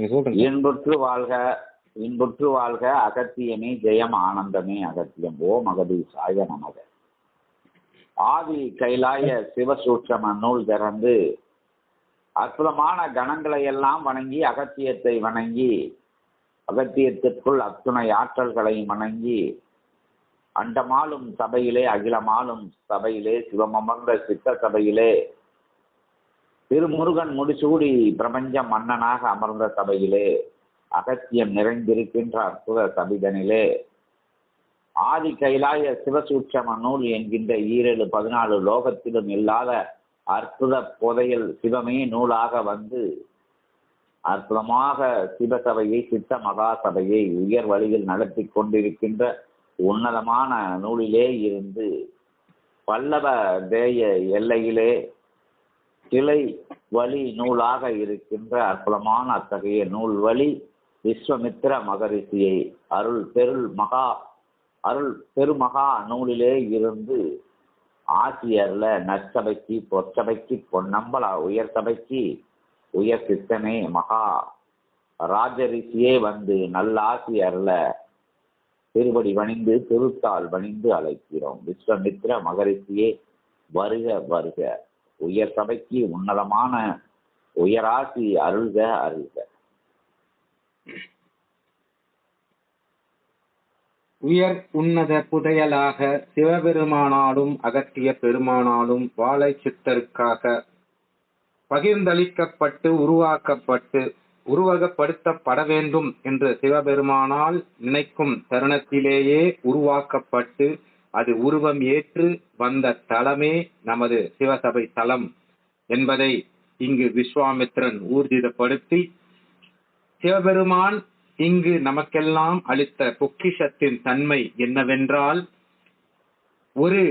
நீங்க சொல்லுங்க இன்புற்று வாழ்க இன்புற்று வாழ்க அகத்தியமே ஜெயம் ஆனந்தமே அகத்தியம். ஓம் அகதீசாய நமக. ஆதி கைலாய சிவசூட்சம நூல் திறந்து அற்புதமான கணங்களை எல்லாம் வணங்கி அகத்தியத்தை வணங்கி அகத்தியத்திற்குள் அத்துணை ஆற்றல்களை வணங்கி அண்டமாலும் சபையிலே அகிலமாலும் சபையிலே சிவமமர்ந்த சித்த சபையிலே திருமுருகன் முடிசூடி பிரபஞ்ச மன்னனாக அமர்ந்த சபையிலே அகத்தியம் நிறைந்திருக்கின்ற அற்புத சபிதனிலே ஆதி கைலாய சிவசூட்சம நூல் என்கின்ற ஈரேழு பதினாலு லோகத்திலும் இல்லாத அற்புத புதையல் சிவமே நூலாக வந்து அற்புதமாக சிவசபையை சித்த மகா சபையை உயர் வழியில் நடத்தி கொண்டிருக்கின்ற உன்னதமான நூலிலே இருந்து பல்லவ தேய எல்லையிலே கிளை வழி நூலாக இருக்கின்ற அற்புதமான அத்தகைய நூல் வழி விஸ்வமித்திர மகரிஷியை அருள் பெருள் மகா அருள் பெருமகா நூலிலே இருந்து ஆசியர்ல நற்சபைக்கு பொற்சபைக்கு பொன்னம்பலா உயர் சபைக்கு உயர் சித்தனே மகா ராஜரிஷியே வந்து நல்ல ஆசியர்ல திருவடி வணிந்து திருத்தால் வணிந்து அழைக்கிறோம். விஸ்வமித்ர மகரிஷியே வருக வருக. உயர் சபைக்கு உன்னதமான உயராசி அருள்க அருள்க. உயர் உன்னத புதையலாக சிவபெருமானாலும் அகத்திய பெருமானாலும் வாழை சித்தருக்காக பகிர்ந்தளிக்கப்பட்டு உருவாக்கப்பட்டு உருவகப்படுத்தப்பட வேண்டும் என்று சிவபெருமானால் நினைக்கும் தருணத்திலேயே உருவாக்கப்பட்டு அது உருவம் ஏற்று வந்த தலமே நமது சிவசபை தலம் என்பதை இங்கு விஸ்வாமித்திரன் ஊர்ஜிதப்படுத்தி சிவபெருமான் இங்கு நமக்கெல்லாம் அளித்த பொக்கிஷத்தின் தன்மை என்னவென்றால் ஒரு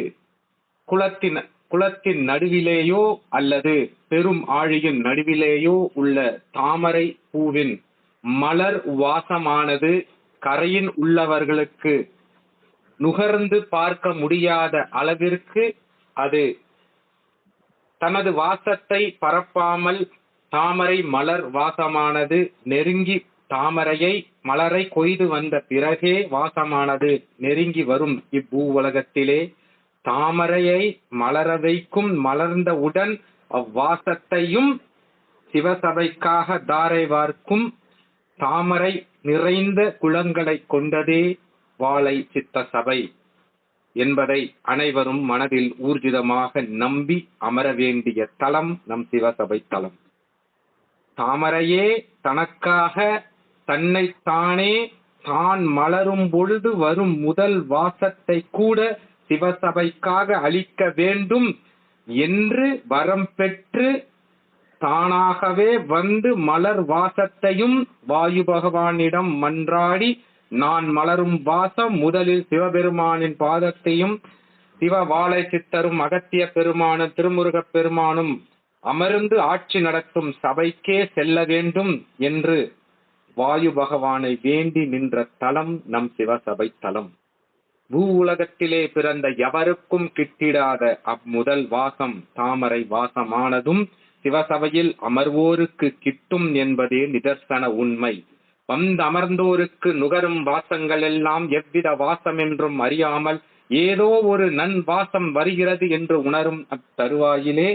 குலத்தின் குளத்தின் நடுவிலேயோ அல்லது பெரும் ஆழியின் நடுவிலேயோ உள்ள தாமரை பூவின் மலர் வாசமானது கரையின் உள்ளவர்களுக்கு நுகர்ந்து பார்க்க முடியாத அளவிற்கு அது தனது வாசத்தை பரப்பாமல் தாமரை மலர் வாசமானது நெருங்கி தாமரையை மலரை கொய்து வந்த பிறகே வாசமானது நெருங்கி வரும் இப்பூ உலகத்திலே தாமரையை மலர வைக்கும் மலர்ந்தவுடன் அவ்வாசத்தையும் சிவசபைக்காக தாரை வார்க்கும் தாமரை நிறைந்த குளங்களை கொண்டதே வாழை சித்த சபை என்பதை அனைவரும் மனதில் ஊர்ஜிதமாக நம்பி அமர வேண்டிய தலம் நம் சிவசபை தலம். தாமரையே தனக்காக தன்னைத்தானே தான் மலரும் பொழுது வரும் முதல் வாசத்தை கூட சிவசபைக்காக அளிக்க வேண்டும் என்று வரம் பெற்று தானாகவே வந்து மலர் வாசத்தையும் வாயு பகவானிடம் மன்றாடி நான் மலரும் வாசம் முதலில் சிவபெருமானின் பாதத்தையும் சிவ வாழை சித்தரும் அகத்திய பெருமானும் திருமுருகப் பெருமானும் அமர்ந்து ஆட்சி நடத்தும் சபைக்கே செல்ல வேண்டும் என்று வாயு பகவானை வேண்டி நின்ற தலம் நம் சிவசபை தலம். பூ உலகத்திலே பிறந்த எவருக்கும் கிட்டிடாத அம்முதல் வாசம் தாமரை வாசமானதும் சிவசபையில் அமர்வோருக்கு கிட்டும் என்பதே நிதர்சன உண்மை. வந்தமர்ந்தோருக்கு நுகரும் வாசங்கள் எல்லாம் எவ்வித வாசம் என்றும் அறியாமல் ஏதோ ஒரு நன் வாசம் வருகிறது என்று உணரும் அத்தருவாயிலே.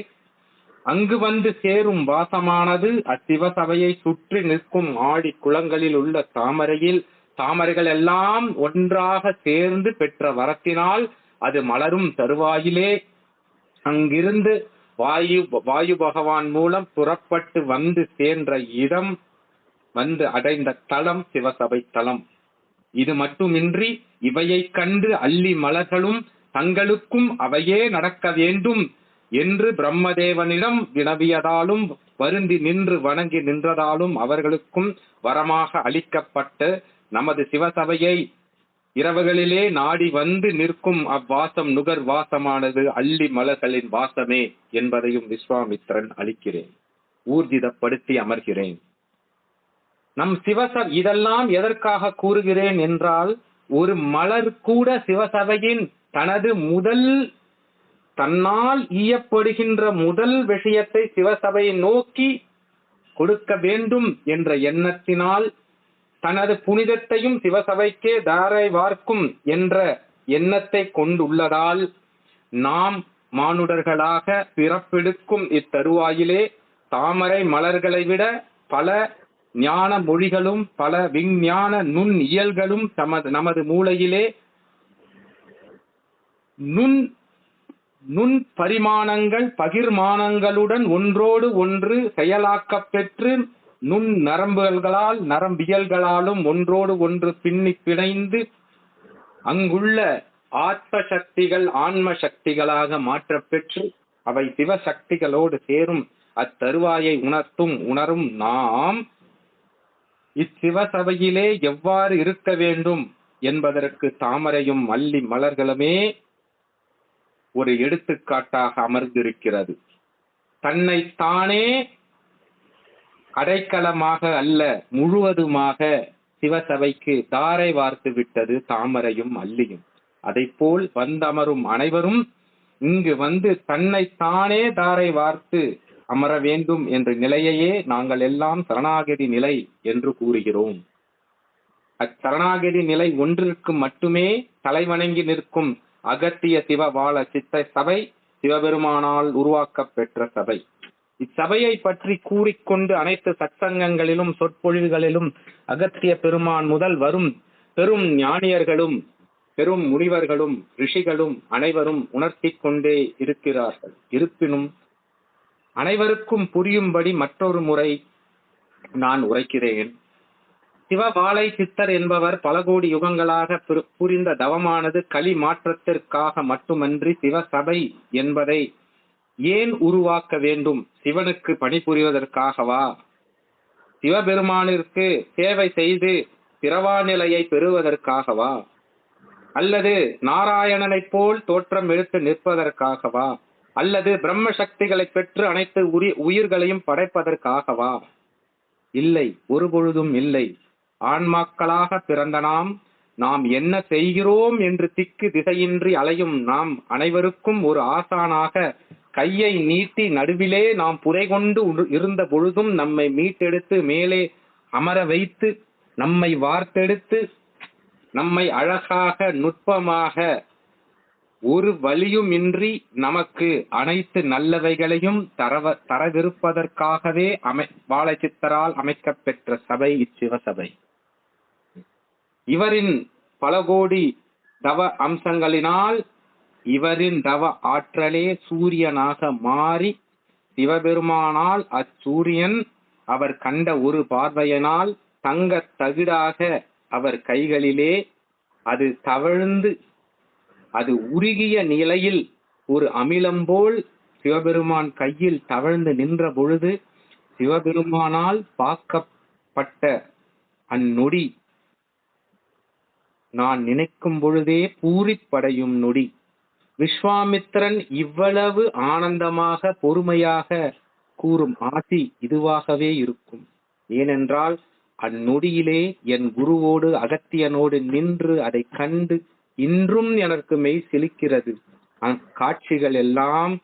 அங்கு வந்து சேரும் வாசமானது அச்சிவசபையை சுற்றி நிற்கும் ஆடி குளங்களில் உள்ள தாமரையில் தாமரைகள் எல்லாம் ஒன்றாக சேர்ந்து பெற்ற வரத்தினால் அது மலரும் தருவாயிலே. அங்கிருந்து வாயு வாயு பகவான் மூலம் புறப்பட்டு வந்து சேர்ந்த இடம் வந்து அடைந்த தளம் சிவசபை தலம் இது மட்டுமின்றி இவையை கண்டு அள்ளி மலர்களும் தங்களுக்கும் அவையே நடக்க வேண்டும் என்று பிரம்மதேவனிடம் வினவியதாலும் வருந்தி நின்று வணங்கி நின்றதாலும் அவர்களுக்கும் வரமாக அளிக்கப்பட்ட நமது சிவசபையை இரவுகளிலே நாடி வந்து நிற்கும் அவ்வாசம் நுகர் வாசமானது அள்ளி மலர்களின் வாசமே என்பதையும் விஸ்வாமித்திரன் அளிக்கிறேன். ஊர்ஜிதப்படுத்தி அமர்கிறேன். நம் சிவச இதெல்லாம் எதற்காக கூறுகிறேன் என்றால் ஒரு மலர் கூட சிவசபையின் தனது முதல் தன்னால் ஈயப்படுகின்ற முதல் விஷயத்தை சிவசபையை நோக்கி கொடுக்க வேண்டும் என்ற எண்ணத்தினால் தனது புனிதத்தையும் சிவசபைக்கே தாரை வார்க்கும் என்ற எண்ணத்தை கொண்டுள்ளதால் நாம் மானுடர்களாக பிறப்பெடுக்கும் இத்தருவாயிலே தாமரை மலர்களை விட பல ஞான மொழிகளும் பல விஞ்ஞான நுண் இயல்களும் தமது நமது மூளையிலே நுண் நுண் பரிமாணங்கள் பகிர்மானங்களுடன் ஒன்றோடு ஒன்று செயலாக்கப் பெற்று நுண் நரம்புகளால் நரம்பியல்களாலும் ஒன்றோடு ஒன்று பின்னி பிணைந்து அங்குள்ள ஆத்ம சக்திகள் ஆன்ம சக்திகளாக மாற்றப்பெற்று அவை சிவசக்திகளோடு சேரும். அத்தருவாயை உணர்த்தும் உணரும் நாம் இச்சிவசபையிலே எவ்வாறு இருக்க வேண்டும் என்பதற்கு தாமரையும் மல்லி மலர்களுமே ஒரு எடுத்துக்காட்டாக அமர்ந்திருக்கிறது. தன்னை தானே அடைக்கலமாக அல்ல முழுவதுமாக சிவசபைக்கு தாரை வார்த்து விட்டது தாமரையும் அல்லியும் போல் வந்தமரும் அனைவரும் இங்கு வந்து தன்னை தானே தாரை வார்த்து அமர வேண்டும் என்ற நிலையையே நாங்கள் எல்லாம் சரணாகதி நிலை என்று கூறுகிறோம். அச்சரணாகதி நிலை ஒன்றிற்கு மட்டுமே தலைவணங்கி நிற்கும் அகத்திய சிவபால சித்த சபை சிவபெருமானால் உருவாக்கப் பெற்ற சபை. இச்சபையை பற்றி கூறிக்கொண்டு அனைத்து சத்சங்கங்களிலும் சொற்பொழிவுகளிலும் அகத்திய பெருமான் முதல் வரும் பெரும் ஞானியர்களும் பெரும் முனிவர்களும் ரிஷிகளும் அனைவரும் உணர்த்தி கொண்டே இருக்கிறார்கள். இருப்பினும் அனைவருக்கும் புரியும்படி மற்றொரு முறை நான் உரைக்கிறேன். சிவபாலை சித்தர் என்பவர் பல கோடி யுகங்களாக புரிந்த தவமானது களி மாற்றத்திற்காக மட்டுமன்றி சிவசபை என்பதை ஏன் உருவாக்க வேண்டும்? சிவனுக்கு பணிபுரிவதற்காகவா சிவபெருமானிற்கு சேவை செய்து பிறவாநிலையை பெறுவதற்காகவா? அல்லது நாராயணனைப் போல் தோற்றம் எடுத்து நிற்பதற்காகவா? அல்லது பிரம்ம சக்திகளை பெற்று அனைத்து உயிர்களையும் படைப்பதற்காகவா? இல்லை ஒருபொழுதும் இல்லை. ஆன்மாக்களாக பிறந்த நாம் நாம் என்ன செய்கிறோம் என்று திக்கு திசையின்றி அலையும் நாம் அனைவருக்கும் ஒரு ஆசானாக கையை நீட்டி நடுவிலே நாம் புரை கொண்டு உரு- இருந்த பொழுதும் நம்மை மீட்டெடுத்து மேலே அமர வைத்து நம்மை வார்த்தெடுத்து நம்மை அழகாக நுட்பமாக ஒரு வழியுமின்றி நமக்கு அனைத்து நல்லவைகளையும் தரவ தரவிருப்பதற்காகவே அமை வாழைச்சித்தரால் சித்தரால் அமைக்கப்பெற்ற சபை இச்சிவசபை இவரின் பல கோடி தவ அம்சங்களினால் இவரின் தவ ஆற்றலே சூரியனாக மாறி சிவபெருமானால் அச்சூரியன் அவர் கண்ட ஒரு பார்வையினால் தங்கத் தகிடாக அவர் கைகளிலே அது தவழ்ந்து அது உருகிய நிலையில் ஒரு அமிலம் போல் சிவபெருமான் கையில் தவழ்ந்து நின்ற பொழுது சிவபெருமானால் பார்க்கப்பட்ட அந்நொடி. நான் நினைக்கும் பொழுதே பூரிப்படையும் நொடி. விஸ்வாமித்திரன் இவ்வளவு ஆனந்தமாக பொறுமையாக கூறும் ஆசி இதுவாகவே இருக்கும். ஏனென்றால் அந்நொடியிலே என் குருவோடு அகத்தியனோடு நின்று அதை கண்டு இன்றும் எனக்கு மெய் சிலிக்கிறது. அக்காட்சிகள் எல்லாம்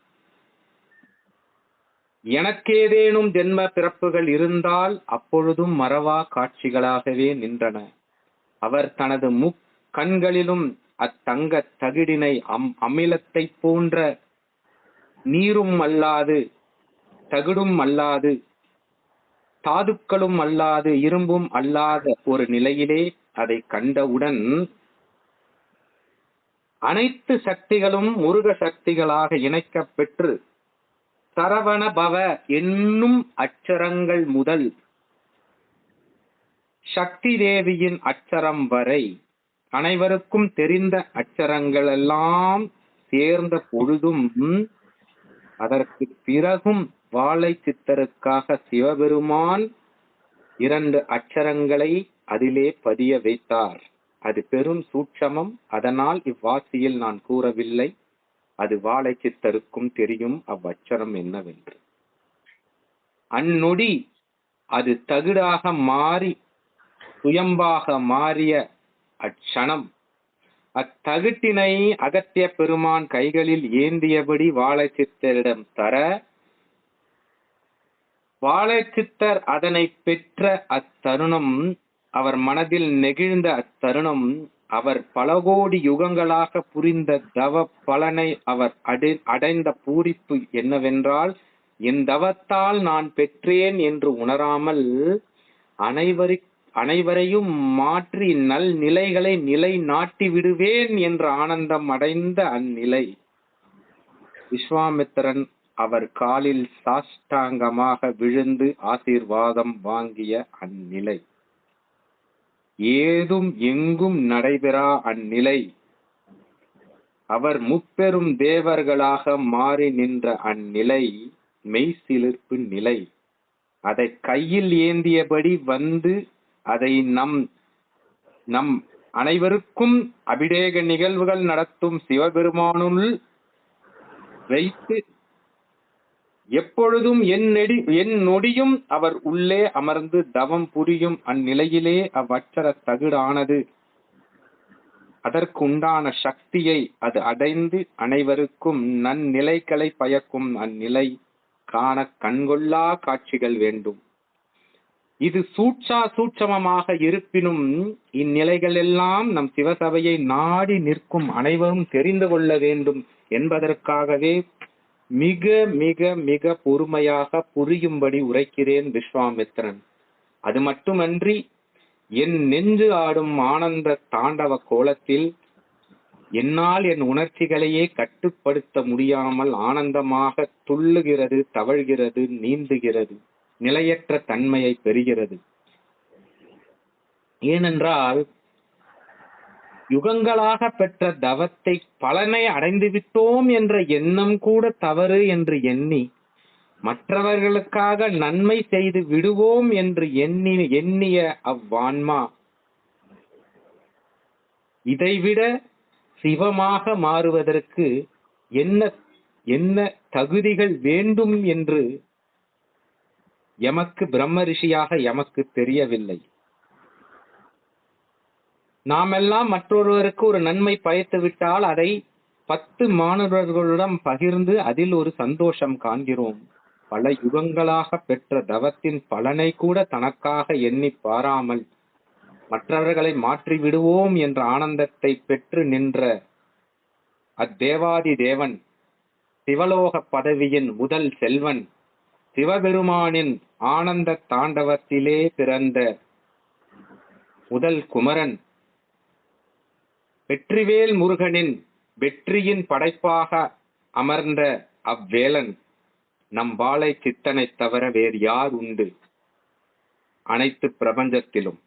எனக்கேதேனும் ஜென்ம பிறப்புகள் இருந்தால் அப்பொழுதும் மறவா காட்சிகளாகவே நின்றன. அவர் தனது முக் கண்களிலும் அத்தங்க தகிடினை அம் அமிலத்தை போன்ற நீரும் அல்லாது தகுடும் அல்லாது தாதுக்களும் அல்லாது இரும்பும் அல்லாத ஒரு நிலையிலே அதை கண்டவுடன் அனைத்து சக்திகளும் முருக சக்திகளாக இணைக்கப்பெற்று சரவண பவ என்னும் அச்சரங்கள் முதல் சக்தி தேவியின் அச்சரம் வரை அனைவருக்கும் தெரிந்த அச்சரங்கள் எல்லாம் சேர்ந்த பொழுதும் அதற்கு பிறகும் வாழை சித்தருக்காக சிவபெருமான் இரண்டு அச்சரங்களை அதிலே பதிய வைத்தார். அது பெரும் சூட்சமம். அதனால் இவ்வாசியில் நான் கூறவில்லை. அது வாழை சித்தருக்கும் தெரியும். அவ்வச்சரம் என்னவென்று. அந்நொடி அது தகுடாக மாறி சுயம்பாக மாறிய அச்சணம். அத்தகுட்டினை அகத்திய பெருமான் கைகளில் ஏந்தியபடி வாழை சித்தரிடம் தர வாழைச்சித்தர் அதனை பெற்ற அத்தருணம் அவர் மனதில் நெகிழ்ந்த அத்தருணம் அவர் பல கோடி யுகங்களாக புரிந்த தவ பலனை அவர் அடை அடைந்த பூரிப்பு என்னவென்றால் என் தவத்தால் நான் பெற்றேன் என்று உணராமல் அனைவரி அனைவரையும் மாற்றி நல் நிலைகளை நிலை நாட்டி விடுவேன் என்ற ஆனந்தம் அடைந்த அந்நிலை. விஸ்வாமித்திரன் அவர் காலில் சாஷ்டாங்கமாக விழுந்து ஆசீர்வாதம் வாங்கிய அந்நிலை. ஏதும் எங்கும் நடைபெறா அந்நிலை. அவர் முப்பெரும் தேவர்களாக மாறி நின்ற அந்நிலை மெய்சிலிர்ப்பு நிலை. அதை கையில் ஏந்தியபடி வந்து அதை நம் நம் அனைவருக்கும் அபிடேக நிகழ்வுகள் நடத்தும் சிவபெருமானுள் வைத்து எப்பொழுதும் என் நெடி என் நொடியும் அவர் உள்ளே அமர்ந்து தவம் புரியும் அந்நிலையிலே அவ்வச்சர தகுடானது. அதற்குண்டான சக்தியை அது அடைந்து அனைவருக்கும் நன்னிலைகளை பயக்கும் அந்நிலை காண கண்கொள்ளா காட்சிகள் வேண்டும். இது சூட்சா சூட்சமமாக இருப்பினும் இந்நிலைகள் எல்லாம் நம் சிவசபையை நாடி நிற்கும் அனைவரும் தெரிந்து கொள்ள வேண்டும் என்பதற்காகவே மிக மிக மிக பொறுமையாக புரியும்படி உரைக்கிறேன் விஸ்வாமித்திரன். அது மட்டுமன்றி என் நெஞ்சு ஆடும் ஆனந்த தாண்டவ கோலத்தில் என்னால் என் உணர்ச்சிகளையே கட்டுப்படுத்த முடியாமல் ஆனந்தமாக துள்ளுகிறது தவழ்கிறது நீந்துகிறது நிலையற்ற தன்மையை பெறுகிறது. ஏனென்றால் யுகங்களாக பெற்ற தவத்தை பலனை அடைந்து விட்டோம் என்ற எண்ணம் கூட தவறு என்று எண்ணி மற்றவர்களுக்காக நன்மை செய்து விடுவோம் என்று எண்ணி எண்ணிய அவ்வான்மா இதைவிட சிவமாக மாறுவதற்கு என்ன என்ன தகுதிகள் வேண்டும் என்று எமக்கு பிரம்ம ரிஷியாக எமக்கு தெரியவில்லை. நாமெல்லாம் மற்றொருவருக்கு ஒரு நன்மை பயத்து விட்டால் அதை பத்து மாணவர்களிடம் பகிர்ந்து அதில் ஒரு சந்தோஷம் காண்கிறோம். பல யுகங்களாக பெற்ற தவத்தின் பலனை கூட தனக்காக எண்ணி பாராமல் மற்றவர்களை மாற்றி விடுவோம் என்ற ஆனந்தத்தை பெற்று நின்ற அத்தேவாதி தேவன் சிவலோக பதவியின் முதல் செல்வன் சிவபெருமானின் ஆனந்த தாண்டவத்திலே பிறந்த முதல் குமரன் வெற்றிவேல் முருகனின் வெற்றியின் படைப்பாக அமர்ந்த அவ்வேலன் நம் வாழை சித்தனை தவிர வேறு யார் உண்டு? அனைத்து பிரபஞ்சத்திலும்.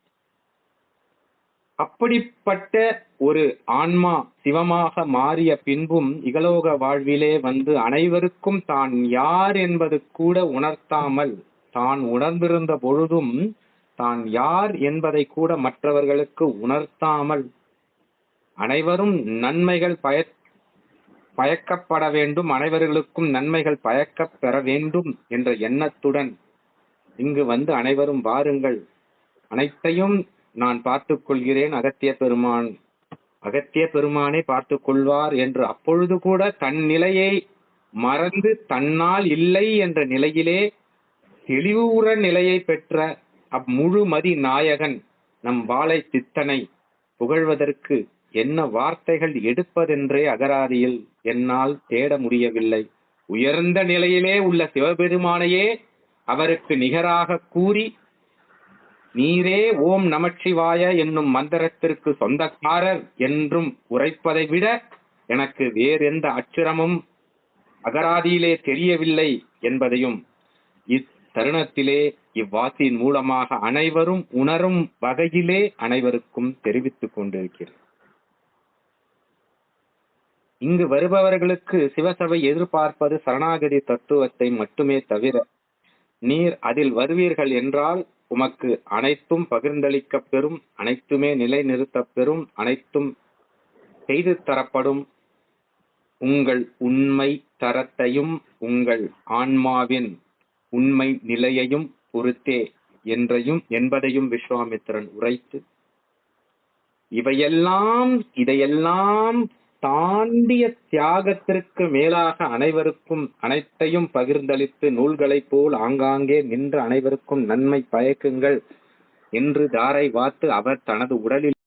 அப்படிப்பட்ட ஒரு ஆன்மா சிவமாக மாறிய பின்பும் இகலோக வாழ்விலே வந்து அனைவருக்கும் தான் யார் என்பது கூட உணர்த்தாமல் தான் உணர்ந்திருந்த பொழுதும் தான் யார் என்பதை கூட மற்றவர்களுக்கு உணர்த்தாமல் அனைவரும் நன்மைகள் பய பயக்கப்பட வேண்டும். அனைவர்களுக்கும் நன்மைகள் பயக்கப் பெற வேண்டும் என்ற எண்ணத்துடன் இங்கு வந்து அனைவரும் வாருங்கள். அனைத்தையும் நான் பார்த்துக் கொள்கிறேன். அகத்திய பெருமான் அகத்திய பெருமானை பார்த்துக் கொள்வார் என்று அப்பொழுது கூட தன் நிலையை மறந்து தன்னால் இல்லை என்ற நிலையிலே தெளிவுற நிலையை பெற்ற அம்முழுமதி நாயகன் நம் வாழை சித்தனை புகழ்வதற்கு என்ன வார்த்தைகள் எடுப்பதென்றே அகராதியில் என்னால் தேட முடியவில்லை. உயர்ந்த நிலையிலே உள்ள சிவபெருமானையே அவருக்கு நிகராக கூறி நீரே ஓம் நமச்சிவாய என்னும் மந்திரத்திற்கு சொந்தக்காரர் என்றும் உரைப்பதை விட எனக்கு வேறெந்த அச்சுரமும் அகராதியிலே தெரியவில்லை என்பதையும் இத்தருணத்திலே இவ்வாசியின் மூலமாக அனைவரும் உணரும் வகையிலே அனைவருக்கும் தெரிவித்துக் கொண்டிருக்கிறேன். இங்கு வருபவர்களுக்கு சிவசபை எதிர்பார்ப்பது சரணாகதி தத்துவத்தை மட்டுமே தவிர நீர் அதில் வருவீர்கள் என்றால் உமக்கு அனைத்தும் பகிர்ந்தளிக்கப் பெறும் அனைத்துமே நிலைநிறுத்தப் பெறும் அனைத்தும் செய்து தரப்படும் உங்கள் உண்மை தரத்தையும் உங்கள் ஆன்மாவின் உண்மை நிலையையும் பொறுத்தே என்றையும் என்பதையும் விஸ்வாமித்திரன் உரைத்து இவையெல்லாம் இதையெல்லாம் தாண்டிய தியாகத்திற்கு மேலாக அனைவருக்கும் அனைத்தையும் பகிர்ந்தளித்து நூல்களைப் போல் ஆங்காங்கே நின்று அனைவருக்கும் நன்மை பயக்குங்கள் என்று தாரை வாத்து அவர் தனது உடலில்